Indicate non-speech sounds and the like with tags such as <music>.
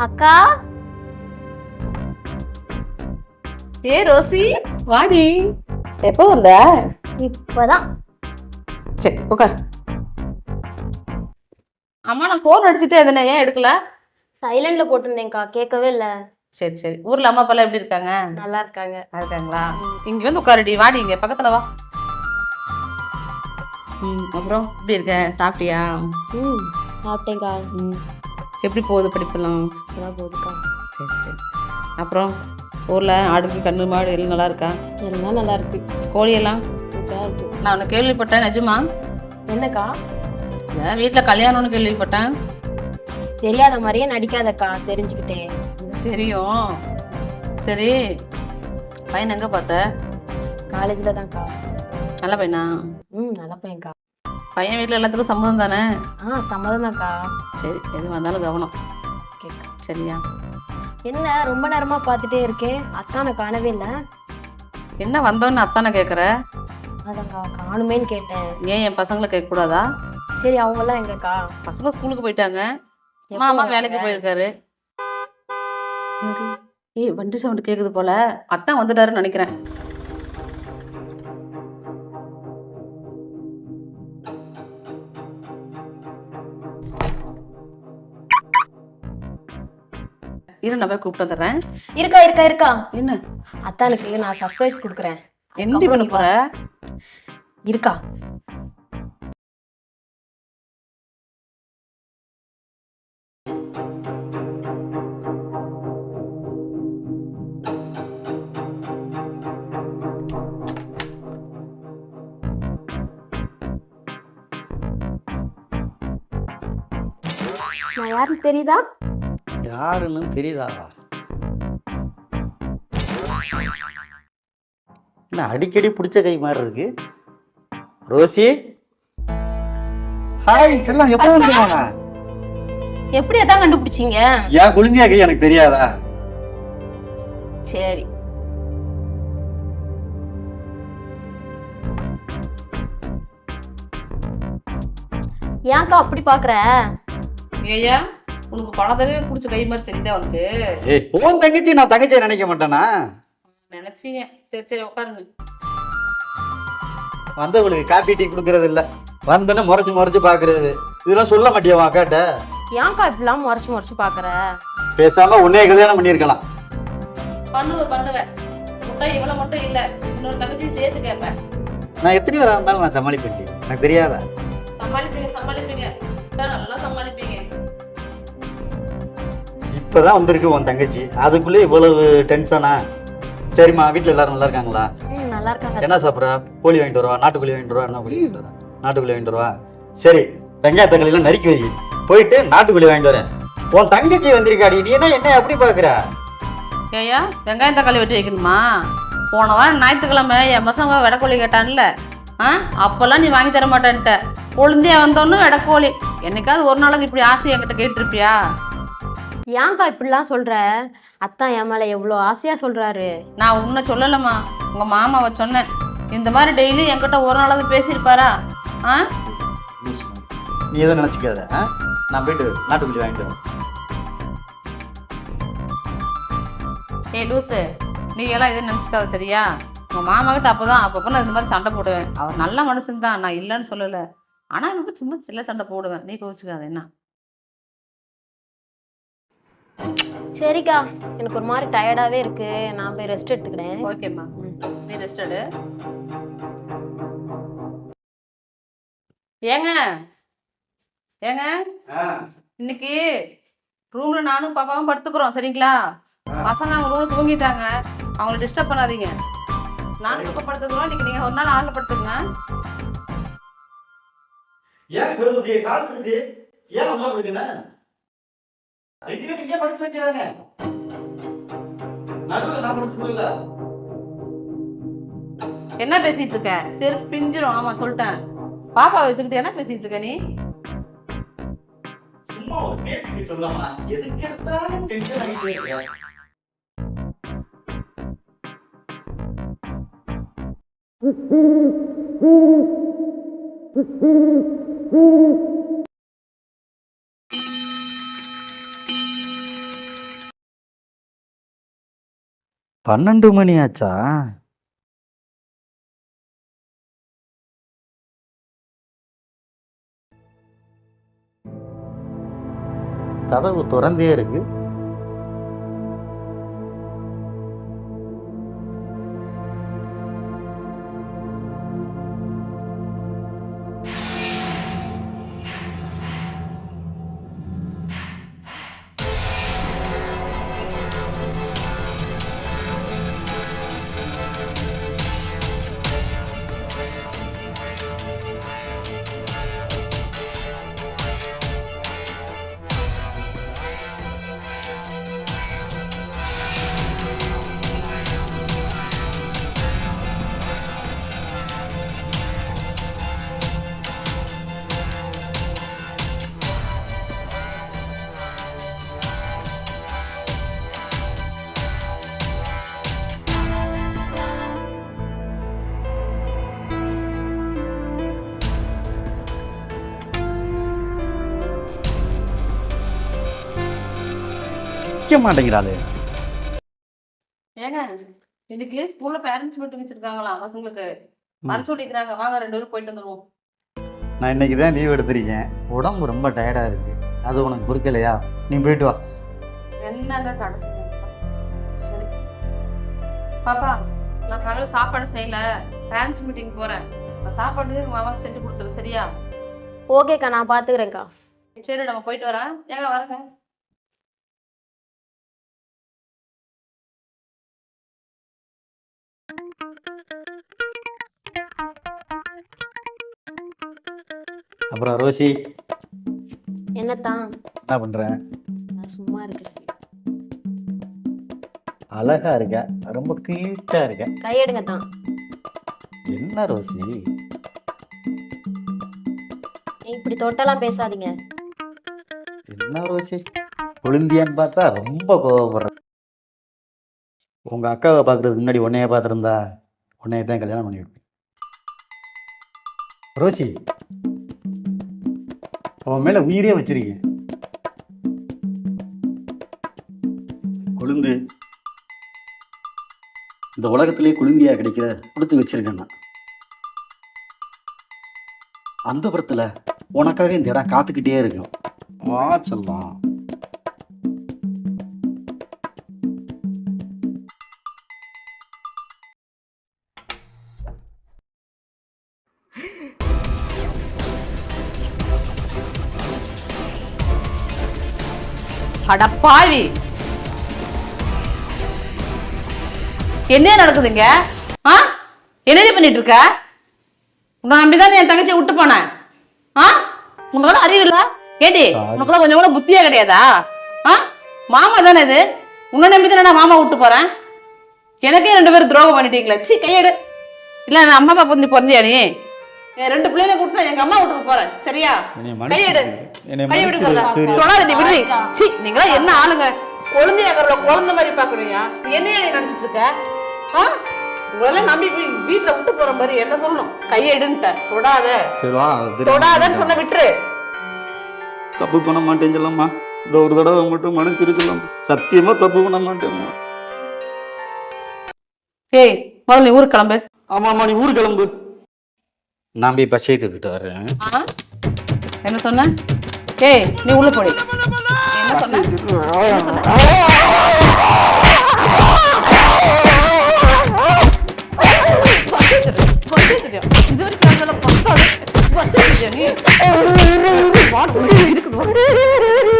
அக்கா? ஏ ரோசி? வாடி. எப்போ வந்த? இப்பதான். சரி உட்கார் அம்மா நான் ஃபோன் அடிச்சுட்டே இருந்தேனே ஏன் எடுக்கல? சைலண்ட்ல போட்டிருந்தேன்க்கா கேட்கவே இல்ல. சரி சரி. ஊர்ல அம்மா அப்பா எப்படி இருக்காங்க? நல்லா இருக்காங்க நல்லா இருக்காங்களா இங்க வந்து உட்காருடி வாடி இங்க பக்கத்துல வா. ம் அப்புறம் எப்படி இருக்க? சாப்பிட்டியா? ம் சாப்பிட்டேன்க்கா. ம். எப்படி போகுது படிப்பெல்லாம்? நல்லா போகுதுக்கா. சரி சரி. அப்புறம் ஊர்ல ஆடுக்கு கண்ணு மாடு எல்லாம் நல்லா இருக்கா? எல்லாம் நல்லா இருக்கு. கோழி எல்லாம்? சூப்பரா இருக்கு. நான் உன்னை கேள்விப்பட்டேன் நிஜமா? என்னக்கா? வீட்டில் கல்யாணம்னு கேள்விப்பட்டேன். தெரியாத மாதிரியே நடிக்காதக்கா தெரிஞ்சுக்கிட்டேன் தெரியும். சரி பையன் எங்கே பார்த்த? காலேஜ்ல தான்க்கா. நல்ல பையனா? ம் நல்ல பையன்க்கா. பையன் வீட்டில் எல்லாத்துக்கும் சம்மதம் தானே? ஆ சம்மதம் தான்க்கா. சரி எது வந்தாலும் கவனம். கேட்க. சரியா? என்ன ரொம்ப நேரமா பார்த்துட்டே இருக்கேன் அத்தானை காணவே இல்லை. என்ன வந்தோன்னு அத்தானை கேட்குற அதான்க்கா காணுமேன்னு கேட்டேன். ஏன் என் பசங்களை கேட்கக்கூடாதா? சரி அவங்கெல்லாம் எங்கக்கா? பசங்க ஸ்கூலுக்கு போயிட்டாங்க. மாமா? வேலைக்கு போயிருக்காரு. ஏய் வண்டி சவுண்டு கேட்குது போல. அத்தான் வந்துட்டாருன்னு நினைக்கிறேன். இரு நான் போய் கூப்பிட்டு வந்துடுறேன். இருக்கா இருக்கா இருக்கா? என்ன? அத்தானுக்கு நான் சர்ப்ரைஸ் கொடுக்குறேன். என்னடி பண்ண போற? இருக்கா? நான் யாருன்னு தெரியுதா? யாருன்னு தெரியுதா? என்ன அடிக்கடி பிடிச்ச கை மாதிரி இருக்கு? ரோசி? ஹாய் செல்லம் எப்போ வந்துருவாங்க எப்படி அதான் கண்டுபிடிச்சீங்க? ஏன் குளிஞ்சியா கை எனக்கு தெரியாதா? சரி. ஏன்க்கா அப்படி பாக்குற? ஏய்யா? உனக்கு பணத்தவே பிடிச்ச கை மாதிரி தெரியுதா உனக்கு? ஏய் உன் தங்கச்சி நான் தங்கச்சியை நினைக்க மாட்டேனா? நினைச்சீங்க. சரி சரி உட்காருங்க. வந்தவங்களுக்கு காப்பி டீ கொடுக்கறது இல்ல. வந்தோன்னே முறைச்சு முறைச்சு பாக்குறது இதெல்லாம் சொல்ல மாட்டியா அக்காட்ட? ஏன்க்கா இப்படிலாம் முறைச்சு முறைச்சு பாக்குற பேசாம உன்னே கல்யாணம் பண்ணியிருக்கலாம். பண்ணுவ பண்ணுவேன் மட்டும் இவ்வளவு மட்டும் இல்ல. இன்னொரு தங்கச்சியும் சேர்த்து கேட்பேன் நான் எத்தனை பேரா இருந்தாலும் நான் சமாளிப்பேன். எனக்கு தெரியாதா? சமாளிப்பீங்க சமாளிப்பீங்க. நல்லா சமாளிப்பீங்க. இப்பதான் வந்திருக்கு உன் தங்கச்சி. அதுக்குள்ளே இவ்வளவு டென்ஷனா சரிம்மா வீட்ல எல்லாரும் நல்லா இருக்காங்களா? நல்லா இருக்காங்க. என்ன சாப்பிட்றா? கோழி வாங்கிட்டு வருவா? நாட்டுக்கோழி வாங்கிட்டு வருவா? என்ன கோழி வாங்கிட்டு வரா நாட்டுக்கோழி வாங்கிட்டு வருவா? சரி வெங்காய தக்காளி எல்லாம் நறுக்கி வை. போயிட்டு நாட்டுக்கோழி வாங்கிட்டு வரேன். உன் தங்கச்சி வந்திருக்காடி. நீ என்ன என்ன எப்படி பாக்குற? ஏய்யா வெங்காயம் தக்காளி வெட்டி வைக்கணுமா? போன வாரம் ஞாயிற்றுக்கிழமை என் பசங்க வெடக்கோழி கேட்டான்ல. ஆ? அப்போல்லாம் நீ வாங்கி தர மாட்டேன்ட்ட. கொழுந்தியா வந்தோன்னு வெடக்கோழி என்னைக்காவது ஒரு நாளாவது இப்படி ஆசை என்கிட்ட கேட்டிருப்பியா? ஏன்க்கா இப்படிலாம் சொல்ற? அத்தான் என் மேல எவ்வளோ ஆசையா சொல்றாரு. நான் உன்னை சொல்லலம்மா. உங்க மாமாவை சொன்னேன். இந்த மாதிரி டெய்லி என்கிட்ட ஒரு நாளாவது பேசியிருப்பாரா? ஆ? நீ எதுவும் நினைச்சுக்காத ஆ? நான் போயிட்டு நாட்டுக்கோழி வாங்கிட்டு வரேன். ஏய் லூசு நீ எல்லாம் எதுவும் நினச்சிக்காத சரியா? உங்கள் மாமா கிட்ட அப்போ தான் அப்பப்போ நான் இந்த மாதிரி சண்டை போடுவேன். அவர் நல்ல மனுஷன் தான் நான் இல்லைன்னு சொல்லலை. ஆனால் எனக்கு சும்மா சில்ல சண்டை போடுவேன். நீ கோவிச்சுக்காத என்ன? சரிக்கா. எனக்கு ஒரு மாதிரி டயர்டாவே இருக்கு. நான் போய் ரெஸ்ட் எடுத்துக்கிறேன். ஓகேம்மா நீ ரெஸ்ட் எடு. ஏங்க. ஏங்க. இன்னைக்கு ரூம்ல நானும் பாப்பாவும் படுத்துக்கிறோம். சரிங்களா? பசங்க அவங்க ரூம்ல தூங்கிட்டாங்க. அவங்கள டிஸ்டர்ப் பண்ணாதீங்க. நானும் இப்போ படுத்துக்கிறோம். இன்னைக்கு நீங்கள் ஒரு நாள் ஆளில் படுத்துங்க ஏன் கொடுத்து காத்துருக்கு ஏன் ரெண்டு பேரும் இங்கே படுக்க வேண்டியதானே நடுவில் நான் படுத்துக்கல என்ன பேசிட்டு இருக்க? செருப்பு பிஞ்சிரும். ஆமா சொல்லிட்டேன். பாப்பா வச்சுக்கிட்டு என்ன பேசிட்டு இருக்க நீ? சும்மா ஒரு பேச்சுக்கு சொல்லாமா எதுக்கு எடுத்தாலும் டென்ஷன் ஆகிட்டே இருக்க. <laughs> பன்னெண்டு மணி ஆச்சா கதவு திறந்தே இருக்கு. நிக்க மாட்டேங்கிறாளே. ஏங்க இன்னைக்கு ஸ்கூல்ல பேரண்ட்ஸ் மீட்டிங் வச்சிருக்காங்களா பசங்களுக்கு? வர சொல்லிக்கிறாங்க. வாங்க ரெண்டு பேரும் போயிட்டு வந்துருவோம். நான் இன்னைக்கு தான் லீவ் எடுத்திருக்கேன். உடம்பு ரொம்ப டயர்டா இருக்கு. அது உனக்கு பொறுக்கலையா நீ போயிட்டு வா. என்னங்க கடைசி? சரி. பாப்பா நான் காலையில் சாப்பாடு செய்யல. பேரண்ட்ஸ் மீட்டிங் போறேன். நான் சாப்பாடு உங்க மாமாக்கு செஞ்சு கொடுத்துரு சரியா? ஓகேக்கா நான் பார்த்துக்கிறேன்க்கா சரி நம்ம போயிட்டு வரேன். ஏங்க வரங்க. அப்புறம் ரோசி என்னத்தான் என்ன பண்ற? நான் சும்மா இருக்கேன். அழகா இருக்க ரொம்ப கியூட்டா இருக்க. கையெடுங்க தான் என்ன ரோசி இப்படி தொட்டெல்லாம் பேசாதீங்க. என்ன ரோசி குளிந்தியான்னு பார்த்தா ரொம்ப கோவப்படுற உங்க அக்காவை பார்க்குறதுக்கு முன்னாடி உன்னைய பார்த்துருந்தா உன்னைய தான் கல்யாணம் பண்ணி வைப்பேன். ரோசி அவன் மேல உயிரே வச்சிருக்கேன். கொழுந்து இந்த உலகத்திலே குழுந்தியா கிடைக்க கொடுத்து வச்சிருக்கேன் நான். அந்த புறத்துல உனக்காக இந்த இடம் காத்துக்கிட்டே இருக்கும் வா சொல்லலாம் அட பாவி என்ன நடக்குதுங்க? ஆ? என்னடி பண்ணிட்டு இருக்க உன்னை நம்பிதான் என் தங்கச்சியை விட்டு போனேன். ஆ? உனக்கெல்லாம் அறிவு இல்ல? ஏடி உனக்கெல்லாம் கொஞ்சம் கூட புத்தியே கிடையாதா? ஆ? மாமா தானே இது? உன்னை நம்பி தானே நான் மாமா விட்டு போறேன்? எனக்கே ரெண்டு பேரும் துரோகம் பண்ணிட்டீங்களா. சி கையெடு. இல்ல நான் அம்மா அப்பா புரிஞ்சு பிறந்தியா நீ? ரெண்டு பிள்ளைகளை கொடுத்தா எங்க அம்மா வீட்டுக்கு போறேன். சரியா? கையெடு. கை விடுங்க தொடாதடி விடுதி. சி நீங்களா என்ன ஆளுங்க? குழந்தையாக்குற குழந்தை மாதிரி பாக்குறீங்க. என்னைய நீ நினைச்சிட்டு இருக்க? ஆ? உங்களெல்லாம் நம்பி வீட்டுல விட்டு போற மாதிரி என்ன சொல்லணும்? கையை எடுன்ட்ட தொடாத தொடாதன்னு சொன்ன விட்டுரு. தப்பு பண்ண மாட்டேன் சொல்லம்மா. இந்த ஒரு தடவை மட்டும் மன்னிச்சிரு சொல்லம் சத்தியமா தப்பு பண்ண மாட்டேம்மா. ஏய் முதல்ல ஊருக்கு கிளம்பு. ஆமாம்மா நீ ஊர் கிளம்பு. நான் போய் பஸ் வரேன் என்ன சொன்ன ஏய் நீ உள்ள போடி என்ன சொன்ன இது வரைக்கும் அதனால பத்தாது பஸ் நீ இருக்குது